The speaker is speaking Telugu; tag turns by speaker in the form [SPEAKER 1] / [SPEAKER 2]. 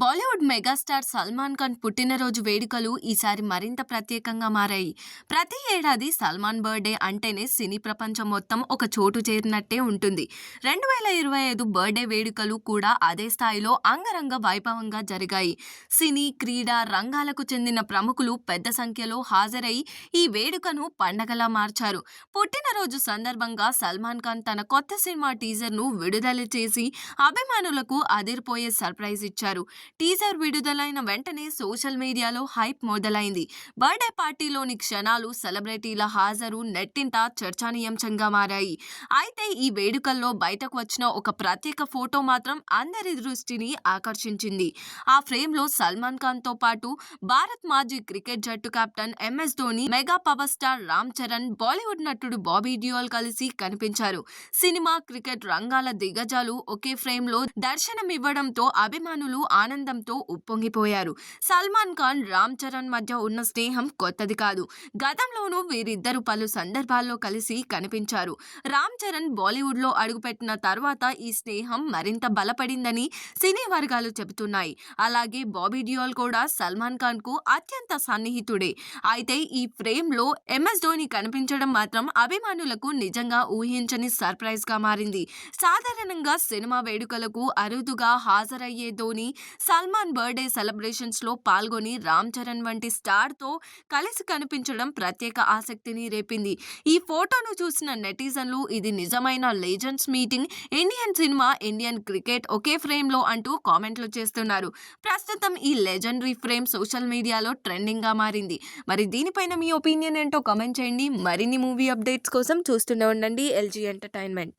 [SPEAKER 1] బాలీవుడ్ మెగాస్టార్ సల్మాన్ ఖాన్ పుట్టినరోజు వేడుకలు ఈసారి మరింత ప్రత్యేకంగా మారాయి. ప్రతి ఏడాది సల్మాన్ బర్త్డే అంటేనే సినీ ప్రపంచం మొత్తం ఒక చోటు చేరినట్టే ఉంటుంది. రెండు వేల ఇరవై ఐదు బర్త్డే వేడుకలు కూడా అదే స్థాయిలో అంగరంగ వైభవంగా జరిగాయి. సినీ క్రీడా రంగాలకు చెందిన ప్రముఖులు పెద్ద సంఖ్యలో హాజరై ఈ వేడుకను పండగలా మార్చారు. పుట్టినరోజు సందర్భంగా సల్మాన్ ఖాన్ తన కొత్త సినిమా టీజర్ను విడుదల చేసి అభిమానులకు అదిరిపోయే సర్ప్రైజ్ ఇచ్చారు. టీజర్ విడుదలైన వెంటనే సోషల్ మీడియాలో హైప్ మొదలైంది. బర్త్డే పార్టీలోని క్షణాలు సెలబ్రిటీల హాజరు నెట్టింట చర్చనీయాంశంగా మారాయి. అయితే ఈ వేడుకల్లో బయటకు వచ్చిన ఒక ప్రత్యేక ఫోటో మాత్రం అందరి దృష్టిని ఆకర్షించింది. ఆ ఫ్రేమ్లో సల్మాన్ ఖాన్తో పాటు భారత్ మాజీ క్రికెట్ జట్టు captain MS Dhoni mega power star Ram Charan Bollywood నటుడు బాబీ డియోల్ కలిసి కనిపించారు. సినిమా క్రికెట్ రంగాల దిగ్గజాలు ఒకే ఫ్రేమ్లో దర్శనమివ్వడంతో అభిమానులు ఆనందంతో ఉప్పొంగిపోయారు. సల్మాన్ ఖాన్ రామ్ చరణ్ మధ్య ఉన్న స్నేహం కొత్తది కాదు. గతంలోనూ వీరిద్దరు పలు సందర్భాల్లో కలిసి కనిపించారు. రామ్ చరణ్ బాలీవుడ్లో అడుగుపెట్టిన తర్వాత ఈ స్నేహం మరింత బలపడిందని సినీ వర్గాలు చెబుతున్నాయి. అలాగే బాబీ డియోల్ కూడా సల్మాన్ ఖాన్కు అత్యంత సన్నిహితుడే. అయితే ఈ ఫ్రేమ్లో ఎంఎస్ ధోని కనిపించడం మాత్రం అభిమానులకు నిజంగా ఊహించని సర్ప్రైజ్గా మారింది. సాధారణంగా సినిమా వేడుకలకు అరుదుగా హాజరయ్యే ధోని సల్మాన్ బర్త్డే సెలబ్రేషన్స్లో పాల్గొని రామ్ చరణ్ వంటి స్టార్తో కలిసి కనిపించడం ప్రత్యేక ఆసక్తిని రేపింది. ఈ ఫోటోను చూసిన నెటిజన్లు ఇది నిజమైన legends meeting Indian cinema Indian cricket ఒకే ఫ్రేమ్లో అంటూ కామెంట్లు చేస్తున్నారు. ప్రస్తుతం ఈ లెజెండరీ ఫ్రేమ్ సోషల్ మీడియాలో ట్రెండింగ్గా మారింది. మరి దీనిపైన మీ ఒపీనియన్ ఏంటో కామెంట్ చేయండి. మరిన్ని మూవీ అప్డేట్స్ కోసం చూస్తూనే ఉండండి LG entertainment.